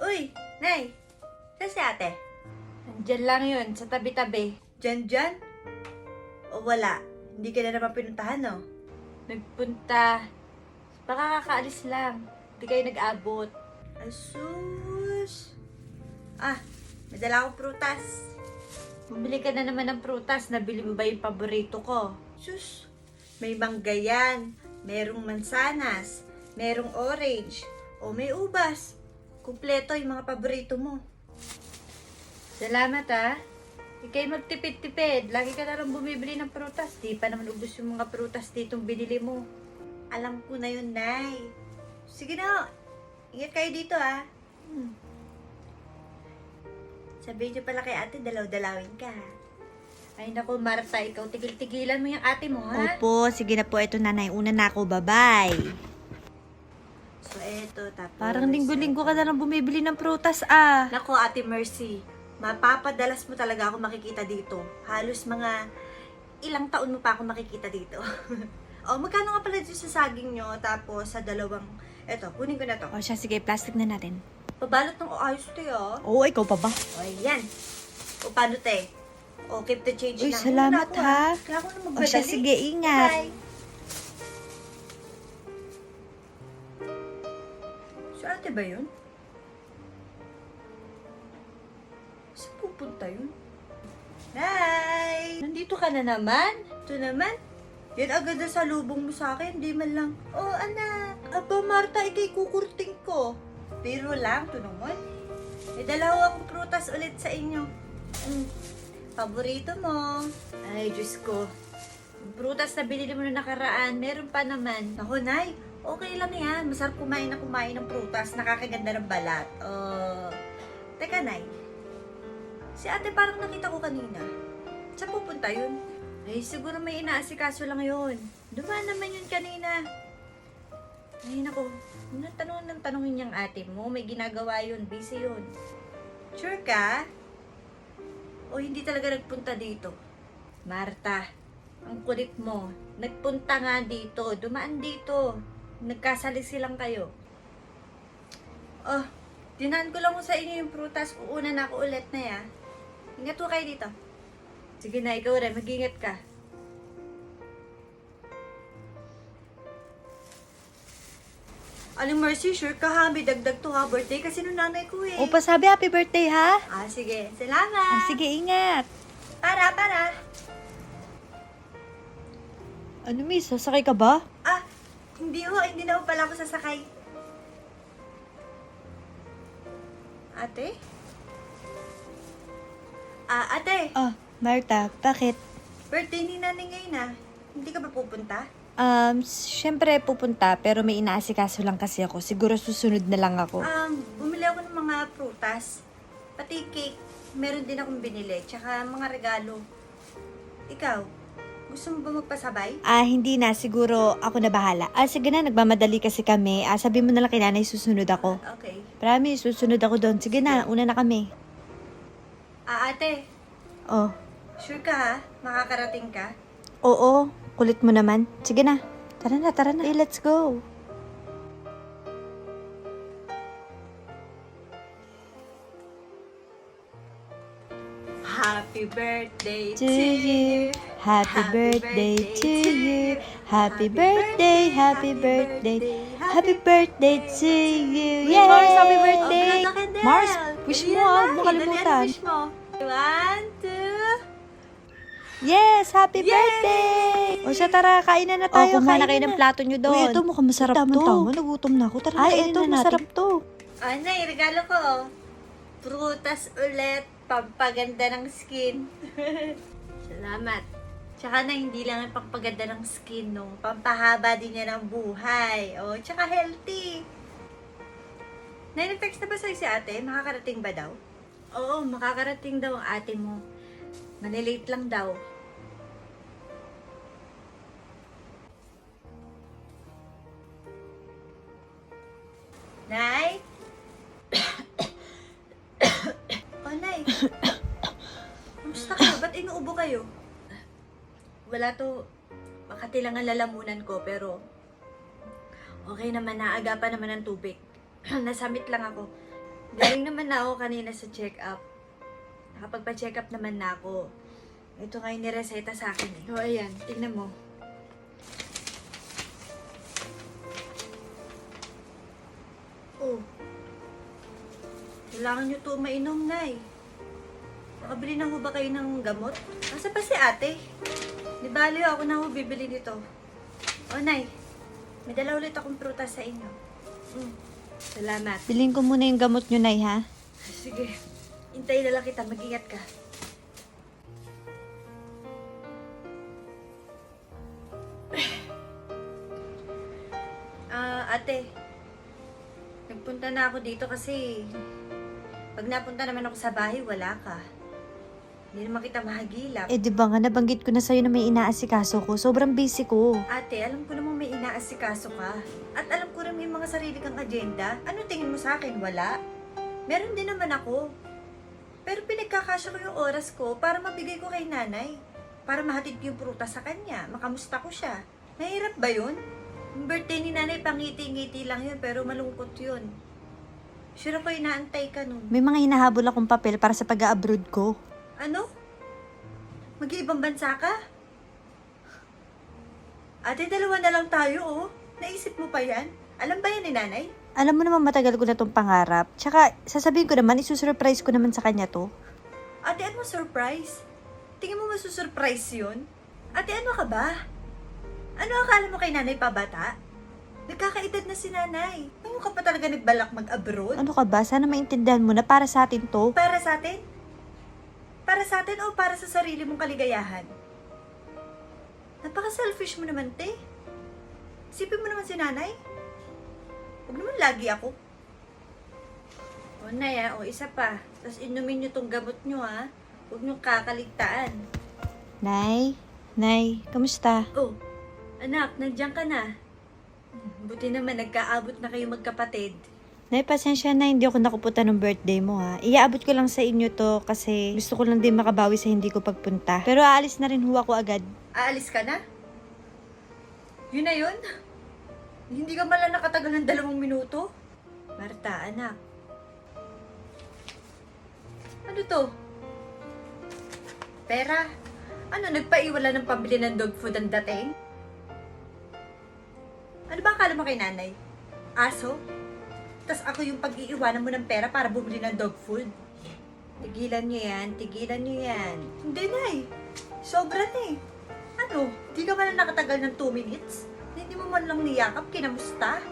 Uy, Nay! Saan si ate? Andyan lang yun, sa tabi-tabi. Diyan, diyan? O wala? Hindi ka na naman pinuntahan, no? Nagpunta. Baka kakaalis lang. Hindi kayo nag-abot. Asus! Ah, may dala akong prutas. Bumili ka na naman ng prutas. Nabili mo ba yung paborito ko? Sus! May mangga yan. Merong mansanas. Merong orange. O may ubas. Kumpleto yung mga paborito mo. Salamat ah. Ikay magtipid-tipid. Lagi ka na lang bumibili ng prutas. Di pa naman ubus yung mga prutas ditong binili mo. Alam ko na yun, Nay. Sige na. Ingat kayo dito, ah. Hmm. Sabihin niyo pala kay ate, dalaw-dalawin ka. Ay naku, Marta, ikaw tigil-tigilan mo yung ate mo, ha? Opo, sige na po. Ito nanay. Una na ako. Bye-bye. So, eto. Tapos... Parang linggo-linggo ka na lang bumibili ng prutas, ah. Nako, Ate Mercy. Mapapadalas mo talaga ako makikita dito. Halos mga ilang taon mo pa ako makikita dito. o, magkano nga pala dito sa saging nyo? Tapos sa dalawang... Eto, kunin ko na to. O siya, sige, plastic na natin. Pabalot ng ayos to, oh. Oo, ikaw pa ba? O, ayan. O, paano, te? O, keep the change Uy, na. salamat, ako, ha. ah. Kailangan ko na O magmadali. siya, sige, ingat. Bye. Ate ba yun? Saan pupunta yun? Hi! Nandito ka na naman? Ito naman. Yan agad na sa lubong mo sa akin. Di man lang, oh anak, aba Marta, ikay kukurting ko. Pero lang, ito naman. May dalawa akong prutas ulit sa inyo. Mm. Paborito mo. Ay, Diyos ko. Yung prutas na binili mo na nakaraan, meron pa naman. Ako, Nay, okay lang yan. Masarap kumain na kumain ng prutas. Nakakaganda ng balat. Oh. Teka, Nay. Si ate parang nakita ko kanina. Saan pupunta yun? Ay, siguro may inaasikaso lang yun. Dumaan naman yun kanina. Ay, naku. Natanong ng tanongin niyang ate mo. May ginagawa yun. Busy yun. Sure ka? O hindi talaga nagpunta dito? Marta, ang kulit mo. Nagpunta nga dito. Dumaan dito. Nagkasalisi lang kayo. Oh, dinaan ko lang sa inyo yung prutas. Uuna na ako ulit na ya. Ingat po kayo dito. Sige na, ikaw rin. Mag-ingat ka. Aling Mercy, sure ka ha? May dagdag to ha. Birthday kasi nung nanay ko eh. O pa sabi, happy birthday, ha? Ah, sige. Salamat. Ah, sige, ingat. Para, para. Ano, miss? Sasakay ka ba? Ah, hindi ho. Hindi na ho pala ako sasakay. Ate? Ah, ate. Ah, Marta, bakit? Birthday ni nanay ngayon ah. Hindi ka ba pupunta? Um, syempre pupunta, pero may inaasikaso lang kasi ako. Siguro susunod na lang ako. Um, bumili ako ng mga prutas. Pati cake. Meron din akong binili. Tsaka mga regalo. Ikaw, gusto mo ba magpasabay? Ah, hindi na. Siguro ako na bahala. Ah, sige na. Nagmamadali kasi kami. Ah, sabi mo na lang kay nanay, susunod ako. Okay. Promise, susunod ako doon. Sige na, una na kami. Ah, ate. Oh, Sure ka ha? Makakarating ka? oo. Kulit mo naman. Sige na. Tara na, tara na. Okay, let's go. Happy birthday To you. Happy birthday to you. Happy birthday, happy birthday. Happy birthday to you. Yay! Mars, happy birthday! Mars, wish mo ah. Huwag mo kalimutan. One, two. Yes, happy birthday! O siya, tara, kainan na tayo. kumain Kain na. ng plato nyo doon. Uy, ito mukhang masarap to. Tama, nagutom na ako. Tara, Ay, ito, na masarap to. Ano, regalo ko. oh. Prutas ulit. Pampaganda ng skin. Salamat. Tsaka na hindi lang ang pampaganda ng skin, no? Pampahaba din niya ng buhay. O, tsaka healthy. Nai-text na ba sa'yo si ate? Makakarating ba daw? Oo, makakarating daw ang ate mo. Manilate lang daw. Wala to, makati lang ang lalamunan ko, pero okay naman, naagapan naman ng tubig. Nasamit lang ako. Galing naman na ako kanina sa check-up. Nakapagpa-check up naman na ako. Ito nga yung nireseta sa akin eh. O, ayan. Tingnan mo. Oh. Kailangan nyo to mainom, Nay. Nakabili na ho ba kayo ng gamot? Asa pa si ate? Bali ako na ho bibili dito. O, Nay. May dala ulit akong prutas sa inyo. Mm. Salamat. Bilhin ko muna yung gamot nyo, Nay, ha? Sige. Hintayin na lang kita. Mag-ingat ka. Ah, ate. Nagpunta na ako dito kasi pag napunta naman ako sa bahay, wala ka. Hindi naman kita mahagilap. Eh, di ba nga, nabanggit ko na sa'yo na may inaasikaso ko. Sobrang busy ko. Ate, alam ko namang may inaasikaso ka. At alam ko rin may mga sarili kang agenda. Ano tingin mo sa akin? Wala? Meron din naman ako. Pero pinagkakasya ko yung oras ko para mabigay ko kay nanay. Para mahatid ko yung prutas sa kanya. Makamusta ko siya. Mahirap ba yun? Yung birthday ni nanay, pangiti-ngiti lang yun, pero malungkot yun. Sure ako inaantay ka nun. May mga hinahabol akong papel para sa pag-abroad ko. Ano? Mag-iibang bansa ka? Ate, dalawa na lang tayo, oh. Naisip mo pa yan? Alam ba yan ni nanay? Alam mo naman matagal ko na tong pangarap. Tsaka, sasabihin ko naman, isusurprise ko naman sa kanya to. Ate, ano surprise? Tingin mo masusurprise yun? Ate, ano ka ba? Ano akala mo kay nanay pa bata? Nagkakaedad na si nanay. Ngayon ka pa talaga nagbalak mag-abroad? Ano ka ba? Sana maintindihan mo na para sa atin to. Para sa atin? Para sa atin o para sa sarili mong kaligayahan? Napaka-selfish mo naman, te. Isipin mo naman si nanay. Huwag naman lagi ako. O, Nay, ah. O, isa pa. Tapos inumin nyo tong gamot nyo, ha. Huwag nyo kakaligtaan. Nay? Nay, kamusta? Oh, anak, nandiyan ka na. Buti naman, nagkaabot na kayo magkapatid. Nay, pasensya na hindi ako nakupunta ng birthday mo ha. Iaabot ko lang sa inyo to kasi gusto ko lang din makabawi sa hindi ko pagpunta. Pero aalis na rin ho ako agad. Aalis ka na? Yun na yun? Hindi ka mala nakatagal ng dalawang minuto? Marta, anak. Ano to? Pera? Ano, nagpaiwala ng pabili ng dog food ang dating? Ano ba akala mo kay nanay? Aso? Tapos ako yung pag-iiwanan mo ng pera para bumili ng dog food? Tigilan niyo yan, tigilan niyo yan. Hindi, Nay. Sobra na eh. Ano? Di ka man nakatagal ng 2 minutes? Hindi mo man lang niyakap, kinamusta?